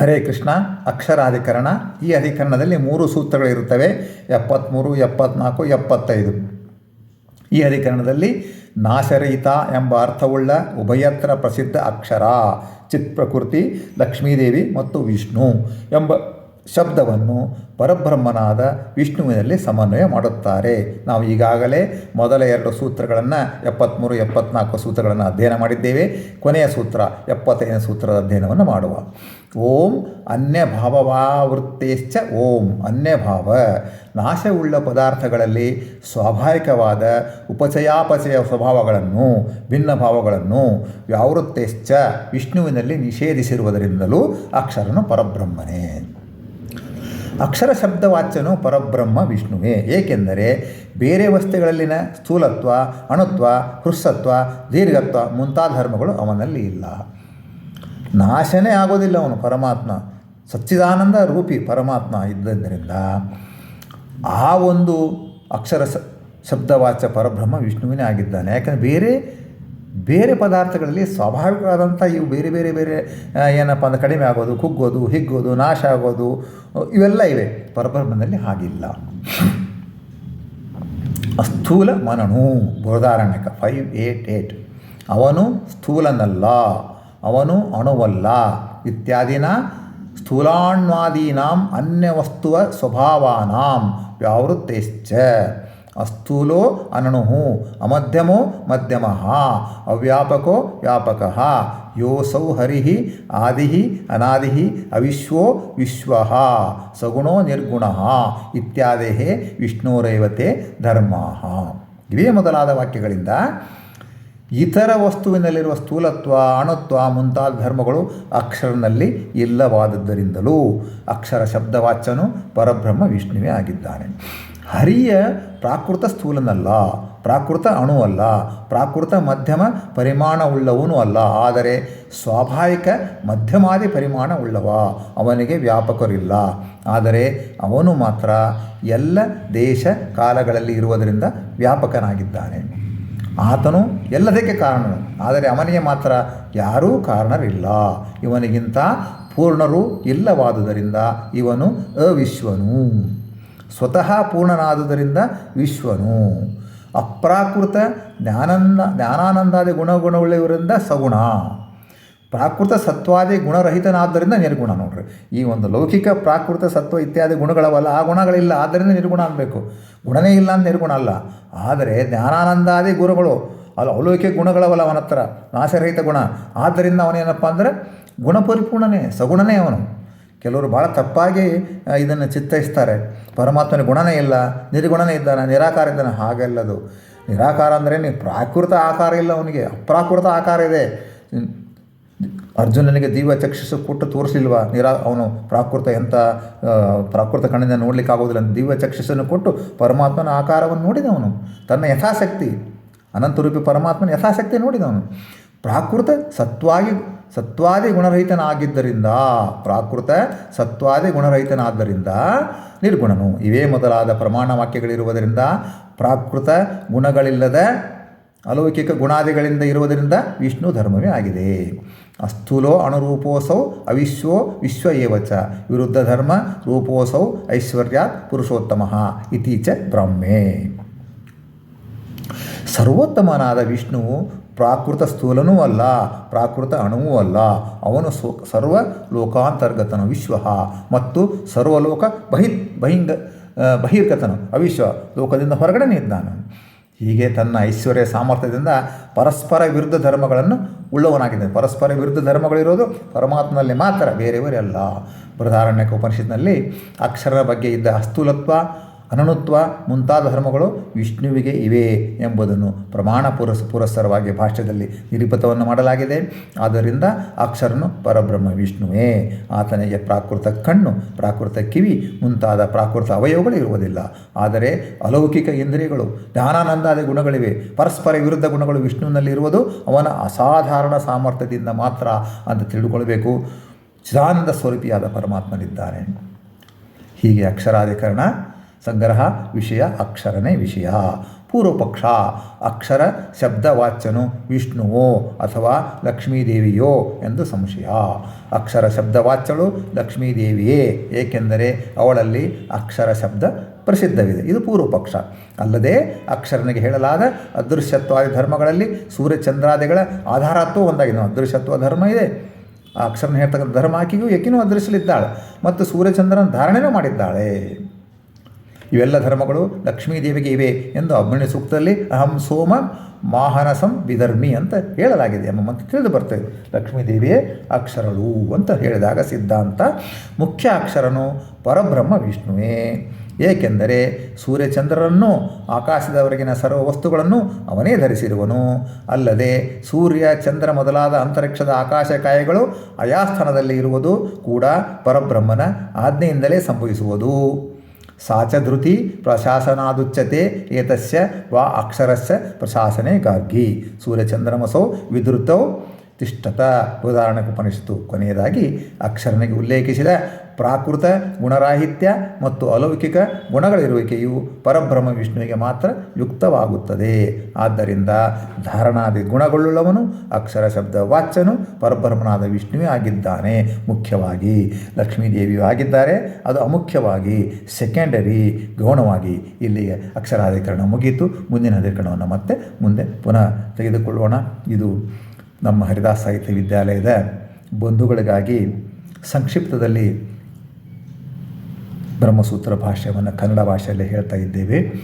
ಹರೇ ಕೃಷ್ಣ, ಅಕ್ಷರಾಧಿಕರಣ. ಈ ಅಧಿಕರಣದಲ್ಲಿ ಮೂರು ಸೂತ್ರಗಳಿರುತ್ತವೆ ಎಪ್ಪತ್ತ್ಮೂರು ಎಪ್ಪತ್ನಾಲ್ಕು, ಎಪ್ಪತ್ತೈದು. ಈ ಅಧಿಕರಣದಲ್ಲಿ ನಾಶರಹಿತ ಎಂಬ ಅರ್ಥವುಳ್ಳ ಉಭಯತ್ರ ಪ್ರಸಿದ್ಧ ಅಕ್ಷರ ಚಿತ್ ಪ್ರಕೃತಿ ಲಕ್ಷ್ಮೀದೇವಿ ಮತ್ತು ವಿಷ್ಣು ಎಂಬ ಶಬ್ದವನ್ನು ಪರಬ್ರಹ್ಮನಾದ ವಿಷ್ಣುವಿನಲ್ಲಿ ಸಮನ್ವಯ ಮಾಡುತ್ತಾರೆ. ನಾವು ಈಗಾಗಲೇ ಮೊದಲ ಎರಡು ಸೂತ್ರಗಳನ್ನು ಎಪ್ಪತ್ತ್ಮೂರು ಎಪ್ಪತ್ನಾಲ್ಕು ಸೂತ್ರಗಳನ್ನು ಅಧ್ಯಯನ ಮಾಡಿದ್ದೇವೆ. ಕೊನೆಯ ಸೂತ್ರ, ಎಪ್ಪತ್ತೈದನೇ ಸೂತ್ರದ ಅಧ್ಯಯನವನ್ನು ಮಾಡುವ. ಓಂ ಅನ್ಯಭಾವವಾವೃತ್ತೇಶ್ಚ ಓಂ ಅನ್ಯಭಾವ. ನಾಶವುಳ್ಳ ಪದಾರ್ಥಗಳಲ್ಲಿ ಸ್ವಾಭಾವಿಕವಾದ ಉಪಚಯಾಪಚಯ ಸ್ವಭಾವಗಳನ್ನು, ಭಿನ್ನ ಭಾವಗಳನ್ನು ವ್ಯಾವೃತ್ತೇಶ್ಚ ವಿಷ್ಣುವಿನಲ್ಲಿ ನಿಷೇಧಿಸಿರುವುದರಿಂದಲೂ ಅಕ್ಷರನು ಪರಬ್ರಹ್ಮನೇ. ಅಕ್ಷರ ಶಬ್ದವಾಚ್ಯನು ಪರಬ್ರಹ್ಮ ವಿಷ್ಣುವೇ. ಏಕೆಂದರೆ ಬೇರೆ ವಸ್ತುಗಳಲ್ಲಿನ ಸ್ಥೂಲತ್ವ, ಅಣುತ್ವ, ಹೃಸ್ಸತ್ವ, ದೀರ್ಘತ್ವ ಮುಂತಾದ ಧರ್ಮಗಳು ಅವನಲ್ಲಿ ಇಲ್ಲ. ನಾಶನೇ ಆಗೋದಿಲ್ಲ ಅವನು ಪರಮಾತ್ಮ. ಸಚ್ಚಿದಾನಂದ ರೂಪಿ ಪರಮಾತ್ಮ ಇದ್ದರಿಂದ ಆ ಒಂದು ಅಕ್ಷರ ಶಬ್ದವಾಚ್ಯ ಪರಬ್ರಹ್ಮ ವಿಷ್ಣುವಿನೇ ಆಗಿದ್ದಾನೆ. ಯಾಕಂದರೆ ಬೇರೆ ಬೇರೆ ಪದಾರ್ಥಗಳಲ್ಲಿ ಸ್ವಾಭಾವಿಕವಾದಂಥ ಇವು ಬೇರೆ ಬೇರೆ ಬೇರೆ ಏನಪ್ಪ ಅಂದರೆ ಕಡಿಮೆ ಆಗೋದು, ಕುಗ್ಗೋದು, ಹಿಗ್ಗೋದು, ನಾಶ ಆಗೋದು ಇವೆಲ್ಲ ಇವೆ. ಪರಬ್ರಹ್ಮನಲ್ಲಿ ಹಾಗಿಲ್ಲ. ಅಸ್ಥೂಲ ಮನನು ಬೃಹದಾರಣ್ಯಕ. Five, eight eight. ಅವನು ಸ್ಥೂಲನಲ್ಲ, ಅವನು ಅಣುವಲ್ಲ ಇತ್ಯಾದಿನ ಸ್ಥೂಲಾಣ್ವಾದೀನಾಂ ಅನ್ಯವಸ್ತುವ ಸ್ವಭಾವಾನಾಂ ವ್ಯಾವೃತ್ತೇಶ್ಚ. ಅಸ್ಥೂಲೋ ಅನಣು ಅಮಧ್ಯಮೋ ಮಧ್ಯಮ ಅವ್ಯಾಪಕೋ ವ್ಯಾಪಕ ಯೋಸೌ ಹರಿ ಆದಿ ಅನಾದಿ ಅವಿಶ್ವೋ ವಿಶ್ವ ಸಗುಣೋ ನಿರ್ಗುಣ ಇತ್ಯಾದಿ ವಿಷ್ಣುರೈವತೆ ಧರ್ಮ ಇವೇ ಮೊದಲಾದ ವಾಕ್ಯಗಳಿಂದ ಇತರ ವಸ್ತುವಿನಲ್ಲಿರುವ ಸ್ಥೂಲತ್ವ, ಅಣುತ್ವ ಮುಂತಾದ ಧರ್ಮಗಳು ಅಕ್ಷರನಲ್ಲಿ ಇಲ್ಲವಾದದ್ದರಿಂದಲೂ ಅಕ್ಷರ ಶಬ್ದವಾಚ್ಯನು ಪರಬ್ರಹ್ಮ ವಿಷ್ಣುವೇ ಆಗಿದ್ದಾನೆ. ಹರಿಯ ಪ್ರಾಕೃತ ಸ್ಥೂಲನಲ್ಲ, ಪ್ರಾಕೃತ ಅಣುವಲ್ಲ, ಪ್ರಾಕೃತ ಮಧ್ಯಮ ಪರಿಮಾಣವುಳ್ಳವನು ಅಲ್ಲ, ಆದರೆ ಸ್ವಾಭಾವಿಕ ಮಧ್ಯಮಾದಿ ಪರಿಮಾಣ ಉಳ್ಳವ, ಅವನಿಗೆ ವ್ಯಾಪಕರಿಲ್ಲ. ಆದರೆ ಅವನು ಮಾತ್ರ ಎಲ್ಲ ದೇಶ ಕಾಲಗಳಲ್ಲಿ ಇರುವುದರಿಂದ ವ್ಯಾಪಕನಾಗಿದ್ದಾನೆ. ಆತನು ಎಲ್ಲದಕ್ಕೆ ಕಾರಣನು, ಆದರೆ ಅವನಿಗೆ ಮಾತ್ರ ಯಾರೂ ಕಾರಣರಿಲ್ಲ. ಇವನಿಗಿಂತ ಪೂರ್ಣರು ಇಲ್ಲವಾದುದರಿಂದ ಇವನು ಅವಿಶ್ವನು. ಸ್ವತಃ ಪೂರ್ಣನಾದುದರಿಂದ ವಿಶ್ವನು. ಅಪ್ರಾಕೃತ ಜ್ಞಾನಂದ ಜ್ಞಾನಾನಂದಾದಿ ಗುಣಗುಣವುಳ್ಳವರಿಂದ ಸಗುಣ. ಪ್ರಾಕೃತ ಸತ್ವಾದಿ ಗುಣರಹಿತನಾದ್ದರಿಂದ ನಿರ್ಗುಣ ನೋಡ್ರಿ. ಈ ಒಂದು ಲೌಕಿಕ ಪ್ರಾಕೃತ ಸತ್ವ ಇತ್ಯಾದಿ ಗುಣಗಳವಲ್ಲ, ಆ ಗುಣಗಳಿಲ್ಲ, ಆದ್ದರಿಂದ ನಿರ್ಗುಣ ಅನ್ನಬೇಕು ಗುಣನೇ ಇಲ್ಲ ಅಂತ ನಿರ್ಗುಣ ಅಲ್ಲ. ಆದರೆ ಜ್ಞಾನಾನಂದಾದಿ ಗುರುಗಳು, ಅಲ್ಲ, ಅಲೌಕಿಕ ಗುಣಗಳವಲ್ಲ ಅವನ ಹತ್ರ ನಾಶರಹಿತ ಗುಣ. ಆದ್ದರಿಂದ ಅವನೇನಪ್ಪ ಅಂದರೆ ಗುಣಪರಿಪೂರ್ಣನೇ, ಸಗುಣನೇ ಅವನು. ಕೆಲವರು ಭಾಳ ತಪ್ಪಾಗಿ ಇದನ್ನು ಚಿತ್ತೈಸ್ತಾರೆ. ಪರಮಾತ್ಮನ ಗುಣನೇ ಇಲ್ಲ, ನಿರ್ಗುಣನೇ ಇದ್ದಾನೆ, ನಿರಾಕಾರ ಇದ್ದಾನೆ, ಹಾಗೆಲ್ಲದು. ನಿರಾಕಾರ ಅಂದರೆ ನೀವು ಪ್ರಾಕೃತ ಆಕಾರ ಇಲ್ಲ ಅವನಿಗೆ, ಅಪ್ರಾಕೃತ ಆಕಾರ ಇದೆ. ಅರ್ಜುನನಿಗೆ ದಿವ್ಯ ಚಕ್ಷಸು ಕೊಟ್ಟು ತೋರಿಸಿಲ್ವ? ನಿರಾ, ಅವನು ಪ್ರಾಕೃತ ಎಂಥ ಪ್ರಾಕೃತ ಕಣ್ಣಿಂದ ನೋಡಲಿಕ್ಕೆ ಆಗೋದಿಲ್ಲ ದಿವ್ಯ ಚಕ್ಷುಷನ್ನು ಕೊಟ್ಟು ಪರಮಾತ್ಮನ ಆಕಾರವನ್ನು ನೋಡಿದವನು. ತನ್ನ ಯಥಾಶಕ್ತಿ ಅನಂತರೂಪಿ ಪರಮಾತ್ಮನ ಯಥಾಶಕ್ತಿ ನೋಡಿದವನು. ಪ್ರಾಕೃತ ಸತ್ವಾಗಿ, ಸತ್ವಾದಿ ಗುಣರಹಿತನಾಗಿದ್ದರಿಂದ, ಪ್ರಾಕೃತ ಸತ್ವಾದಿ ಗುಣರಹಿತನಾದ್ದರಿಂದ ನಿರ್ಗುಣನು. ಇವೇ ಮೊದಲಾದ ಪ್ರಮಾಣ ವಾಕ್ಯಗಳಿರುವುದರಿಂದ, ಪ್ರಾಕೃತ ಗುಣಗಳಿಲ್ಲದ, ಅಲೌಕಿಕ ಗುಣಾದಿಗಳಿಂದ ಇರುವುದರಿಂದ ವಿಷ್ಣು ಧರ್ಮವೇ ಆಗಿದೆ. ಅಸ್ಥೂಲೋ ಅಣುರೂಪೋಸೌ ಅವಿಶ್ವೋ ವಿಶ್ವ ಏವಚ. ವಿರುದ್ಧ ಧರ್ಮ ರೂಪೋಸೌ ಐಶ್ವರ್ಯ ಪುರುಷೋತ್ತಮ ಇತೀಚ ಬ್ರಹ್ಮೆ. ಸರ್ವೋತ್ತಮನಾದ ವಿಷ್ಣುವು ಪ್ರಾಕೃತ ಸ್ಥೂಲನೂ ಅಲ್ಲ, ಪ್ರಾಕೃತ ಅಣುವೂ ಅಲ್ಲ. ಅವನು ಸೋ, ಸರ್ವ ಲೋಕಾಂತರ್ಗತನು, ವಿಶ್ವ. ಮತ್ತು ಸರ್ವಲೋಕ ಬಹಿ ಬಹಿಂಗ ಬಹಿರ್ಗತನು, ಅವಿಶ್ವ. ಲೋಕದಿಂದ ಹೊರಗಡೆ ಇದ್ದಾನೆ ಹೀಗೆ ತನ್ನ ಐಶ್ವರ್ಯ ಸಾಮರ್ಥ್ಯದಿಂದ ಪರಸ್ಪರ ವಿರುದ್ಧ ಧರ್ಮಗಳನ್ನು ಉಳ್ಳವನಾಗಿದ್ದಾನೆ. ಪರಸ್ಪರ ವಿರುದ್ಧ ಧರ್ಮಗಳಿರೋದು ಪರಮಾತ್ಮನಲ್ಲಿ ಮಾತ್ರ, ಬೇರೆಯವರೇ ಅಲ್ಲ. ಬೃಹದಾರಣ್ಯಕ ಉಪನಿಷತ್ನಲ್ಲಿ ಅಕ್ಷರ ಬಗ್ಗೆ ಇದ್ದ ಅಸ್ಥೂಲತ್ವ ಅನನುತ್ವ ಮುಂತಾದ ಧರ್ಮಗಳು ವಿಷ್ಣುವಿಗೆ ಇವೆ ಎಂಬುದನ್ನು ಪ್ರಮಾಣ ಪುರಸ್, ಪುರಸ್ಸರವಾಗಿ ಭಾಷ್ಯದಲ್ಲಿ ನಿರೂಪಿತವನ್ನು ಮಾಡಲಾಗಿದೆ. ಆದ್ದರಿಂದ ಅಕ್ಷರನು ಪರಬ್ರಹ್ಮ, ವಿಷ್ಣುವೇ. ಆತನಿಗೆ ಪ್ರಾಕೃತ ಕಣ್ಣು, ಪ್ರಾಕೃತ ಕಿವಿ, ಮುಂತಾದ ಪ್ರಾಕೃತ ಅವಯವಗಳು ಇರುವುದಿಲ್ಲ. ಆದರೆ ಅಲೌಕಿಕ ಇಂದ್ರಿಯಗಳು, ಜ್ಞಾನಾನಂದಾದಿ ಗುಣಗಳಿವೆ. ಪರಸ್ಪರ ವಿರುದ್ಧ ಗುಣಗಳು ವಿಷ್ಣುವಿನಲ್ಲಿ ಇರುವುದು ಅವನ ಅಸಾಧಾರಣ ಸಾಮರ್ಥ್ಯದಿಂದ ಮಾತ್ರ ಅಂತ ತಿಳಿದುಕೊಳ್ಳಬೇಕು. ಚಿದಾನಂದ ಸ್ವರೂಪಿಯಾದ ಪರಮಾತ್ಮನಿದ್ದಾನೆ. ಹೀಗೆ ಅಕ್ಷರಾಧಿಕರಣ ಸಂಗ್ರಹ ವಿಷಯ, ಅಕ್ಷರನೇ ವಿಷಯ. ಪೂರ್ವಪಕ್ಷ, ಅಕ್ಷರ ಶಬ್ದವಾಚ್ಯನು ವಿಷ್ಣುವೋ ಅಥವಾ ಲಕ್ಷ್ಮೀದೇವಿಯೋ ಎಂದು ಸಂಶಯ. ಅಕ್ಷರ ಶಬ್ದವಾಚ್ಯಳು ಲಕ್ಷ್ಮೀದೇವಿಯೇ, ಏಕೆಂದರೆ ಅವಳಲ್ಲಿ ಅಕ್ಷರ ಶಬ್ದ ಪ್ರಸಿದ್ಧವಿದೆ. ಇದು ಪೂರ್ವಪಕ್ಷ. ಅಲ್ಲದೆ ಅಕ್ಷರನಿಗೆ ಹೇಳಲಾದ ಅದೃಶ್ಯತ್ವಾದಿ ಧರ್ಮಗಳಲ್ಲಿ ಸೂರ್ಯಚಂದ್ರಾದಿಗಳ ಆಧಾರತ್ವ ಒಂದಾಗಿದೆ. ಅದೃಶ್ಯತ್ವ ಧರ್ಮ ಇದೆ. ಆ ಅಕ್ಷರನ ಹೇಳ್ತಕ್ಕಂಥ ಧರ್ಮ ಆಕೆಗೂ ಏಕಿನೂ ಅದೃಶ್ಯಲಿದ್ದಾಳೆ. ಮತ್ತು ಸೂರ್ಯಚಂದ್ರನ ಧಾರಣೆನೂ ಮಾಡಿದ್ದಾಳೆ. ಇವೆಲ್ಲ ಧರ್ಮಗಳು ಲಕ್ಷ್ಮೀದೇವಿಗೆ ಇವೆ ಎಂದು ಅಗ್ನಿ ಸೂಕ್ತದಲ್ಲಿ ಅಹಂ ಸೋಮ ಮಾಹನಸಂ ವಿಧರ್ಮಿ ಅಂತ ಹೇಳಲಾಗಿದೆ ಎಂಬ ಮತ್ತು ತಿಳಿದು ಬರ್ತದೆ. ಲಕ್ಷ್ಮೀದೇವಿಯೇ ಅಕ್ಷರಳು ಅಂತ ಹೇಳಿದಾಗ ಸಿದ್ಧಾಂತ, ಮುಖ್ಯ ಅಕ್ಷರನು ಪರಬ್ರಹ್ಮ ವಿಷ್ಣುವೇ. ಏಕೆಂದರೆ ಸೂರ್ಯಚಂದ್ರರನ್ನು ಆಕಾಶದವರೆಗಿನ ಸರ್ವ ವಸ್ತುಗಳನ್ನು ಅವನೇ ಧರಿಸಿರುವನು. ಅಲ್ಲದೆ ಸೂರ್ಯ ಚಂದ್ರ ಮೊದಲಾದ ಅಂತರಿಕ್ಷದ ಆಕಾಶಕಾಯಗಳು ಅಯಾಸ್ಥಾನದಲ್ಲಿ ಇರುವುದು ಕೂಡ ಪರಬ್ರಹ್ಮನ ಆಜ್ಞೆಯಿಂದಲೇ ಸಂಭವಿಸುವುದು. సాచధృతి ప్రశాసనాదుచ్యతే ఏతస్య వా అక్షరస్య ప్రశాసనే గార్గి సూర్యచంద్రమసౌ విధృతౌ ತಿಷ್ಠತ ಉದಾಹರಣೆಗೆ ಕೊನೆಯದಾಗಿ ಅಕ್ಷರನಿಗೆ ಉಲ್ಲೇಖಿಸಿದ ಪ್ರಾಕೃತ ಗುಣರಾಹಿತ್ಯ ಮತ್ತು ಅಲೌಕಿಕ ಗುಣಗಳಿರುವಿಕೆಯು ಪರಬ್ರಹ್ಮ ವಿಷ್ಣುವಿಗೆ ಮಾತ್ರ ಯುಕ್ತವಾಗುತ್ತದೆ. ಆದ್ದರಿಂದ ಧಾರಣಾದಿ ಗುಣಗಳುಳ್ಳವನು, ಅಕ್ಷರ ಶಬ್ದ ವಾಚ್ಯನು ಪರಬ್ರಹ್ಮನಾದ ವಿಷ್ಣುವೇ ಆಗಿದ್ದಾನೆ. ಮುಖ್ಯವಾಗಿ ಲಕ್ಷ್ಮೀದೇವಿಯು ಆಗಿದ್ದಾರೆ. ಅದು ಅಮುಖ್ಯವಾಗಿ ಸೆಕೆಂಡರಿ ಗೌಣವಾಗಿ ಇಲ್ಲಿಗೆ ಅಕ್ಷರಾಧಿಕರಣ ಮುಗಿಯಿತು ಮುಂದಿನ ಅಧಿಕರಣವನ್ನು ಮತ್ತೆ ಮುಂದೆ ಪುನಃ ತೆಗೆದುಕೊಳ್ಳೋಣ. ಇದು ನಮ್ಮ ಹರಿದಾಸ ಸಾಹಿತ್ಯ ವಿದ್ಯಾಲಯದ ಬಂಧುಗಳಿಗಾಗಿ ಸಂಕ್ಷಿಪ್ತದಲ್ಲಿ ಬ್ರಹ್ಮಸೂತ್ರ ಭಾಷ್ಯವನ್ನು ಕನ್ನಡ ಭಾಷೆಯಲ್ಲಿ ಹೇಳ್ತಾ ಇದ್ದೇವೆ.